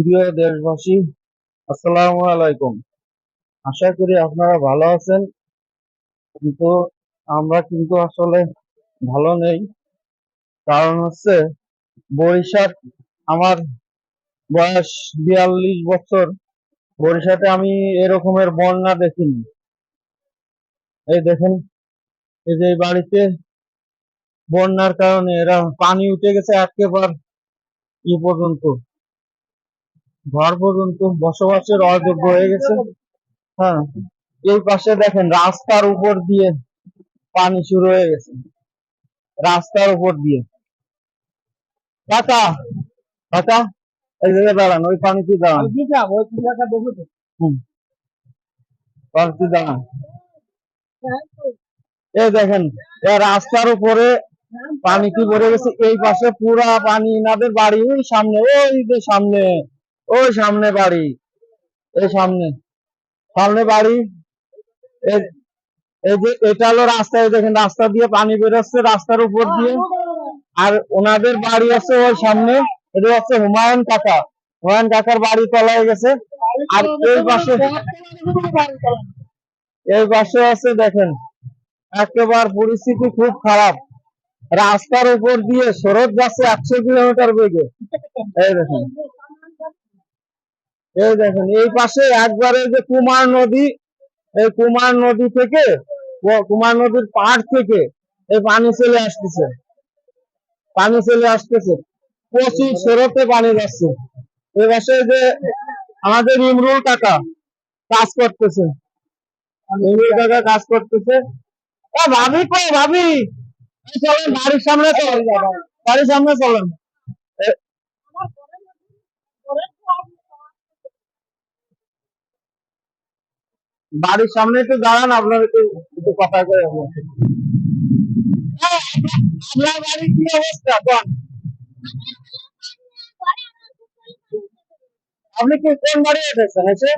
প্রিয় দেশবাসী, আসসালামু আলাইকুম। আশা করি আপনারা ভালো আছেন। কিন্তু আমরা কিন্তু আসলে ভালো নেই। কারণ হচ্ছে বরিশাল আমার বয়স বিয়াল্লিশ বছর। বরিশাতে আমি এরকমের বন্যা দেখিনি। এই দেখেন, এই যে বাড়িতে বন্যার কারণে এরা পানি উঠে গেছে একেবারে ই পর্যন্ত। ঘর পর্যন্ত বসবাসের অযোগ্য হয়ে গেছে। হ্যাঁ এই পাশে দেখেন রাস্তার উপর দিয়ে পানি শুরু হয়ে গেছে। রাস্তার উপর দিয়ে। কাকা কাকা এই জায়গায় দাঁড়ান ওই পানিতে দাঁড়ান? পানিতে দাঁড়ান? এই দেখেন রাস্তার উপরে পানি কি ভরে গেছে? এই পাশে পুরা পানি ইনাদের বাড়ি ওই সামনে ওই যে সামনে। ওই সামনে বাড়ি। এই সামনে। সামনে বাড়ি। এই- যে এটা হলো রাস্তা দেখেন রাস্তা দিয়ে পানি বেরোচ্ছে রাস্তার উপর দিয়ে। আর ওনাদের বাড়ি আছে ওই সামনে, এটা হচ্ছে হুমায়ুন কাকা। হুমায়ুন কাকার বাড়ি তলায় গেছে। আর এই পাশে এই পাশে আছে দেখেন, একেবার পরিস্থিতি খুব খারাপ। রাস্তার উপর দিয়ে স্রোত যাচ্ছে একশো কিলোমিটার বেগে। এই দেখেন। এই দেখেন, এই পাশে একবারে যে কুমার নদী, এই কুমার নদী থেকে, কুমার নদীর পাড় থেকে এই পানি চলে আসতেছে। পানি চলে আসতেছে। প্রচুর স্রোতে পানি যাচ্ছে। এই পাশে যে আমাদের ইমরুল কাকা কাজ করতেছে। ইমরুল কাকা কাজ করতেছে। ও ভাবি কই, ভাবি? চলেন বাড়ির সামনে চল বাড়ির সামনে চলেন এ- বাড়ির সামনে একটু দাঁড়ান আপনার একটু একটু কথা করে আপনার আপনার বাড়ির কি অবস্থা? কোন আপনি কি কোন বাড়ি এসেছেন এসে?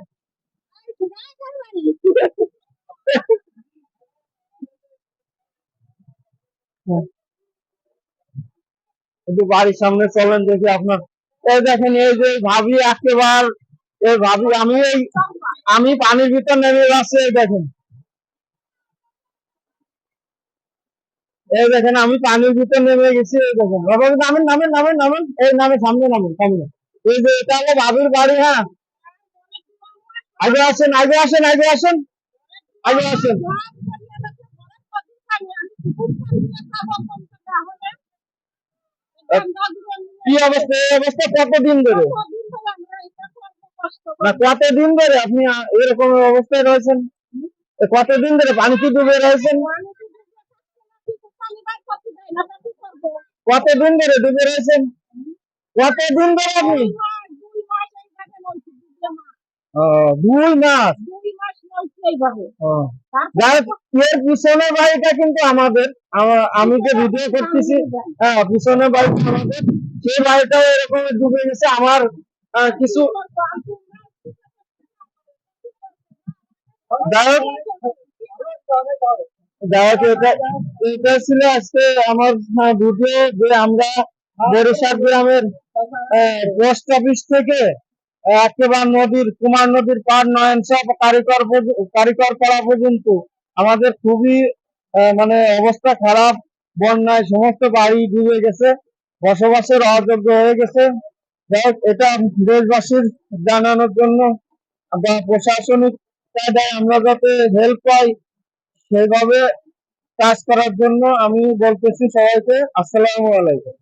একটু বাড়ির সামনে চলেন দেখি আপনার। এই দেখেন এই যে ভাবি একেবার এই ভাবি আমি এই আমি পানির ভিতর নেমে যাচ্ছি এই দেখেন। এই দেখেন আমি পানির ভিতর নেমে গেছি এই দেখেন। বাবা নামেন নামেন নামেন নামেন। এই নামে সামনে নামেন সামনে। এই যে এটা হলো ভাবির বাড়ি হ্যাঁ। আগে আসেন আগে আসেন আগে আসেন। আগে আসেন। কি অবস্থা? এই অবস্থা কতদিন ধরে? না, কতদিন ধরে আপনি এরকম অবস্থায় রয়েছেন? কতদিন ধরে পানিতে ডুবে রয়েছেন? কতদিন ধরে ডুবে রয়েছেন? কতদিন ধরে আপনি? দুই কিন্তু আমাদের। আমি যে ভিডিও করতেছি হ্যাঁ পিছনে বাড়িটা সেই বাড়িটাও এরকম ডুবে গেছে। আমার কিছু এটা ছিল আজকে আমার ভিডিও যে আমরা বরিশাল গ্রামের পোস্ট অফিস থেকে নদীর, কুমার নদীর পার নয়ন সব কারিকর কারিকর পাড়া পর্যন্ত আমাদের খুবই মানে অবস্থা খারাপ, বন্যায় সমস্ত বাড়ি ডুবে গেছে বসবাসের অযোগ্য হয়ে গেছে। এটা দেশবাসীর জানানোর জন্য প্রশাসনিক কায়দায় আমরা যাতে হেল্প পাই সেভাবে কাজ করার জন্য আমি বলতেছি সবাইকে আসসালামু আলাইকুম।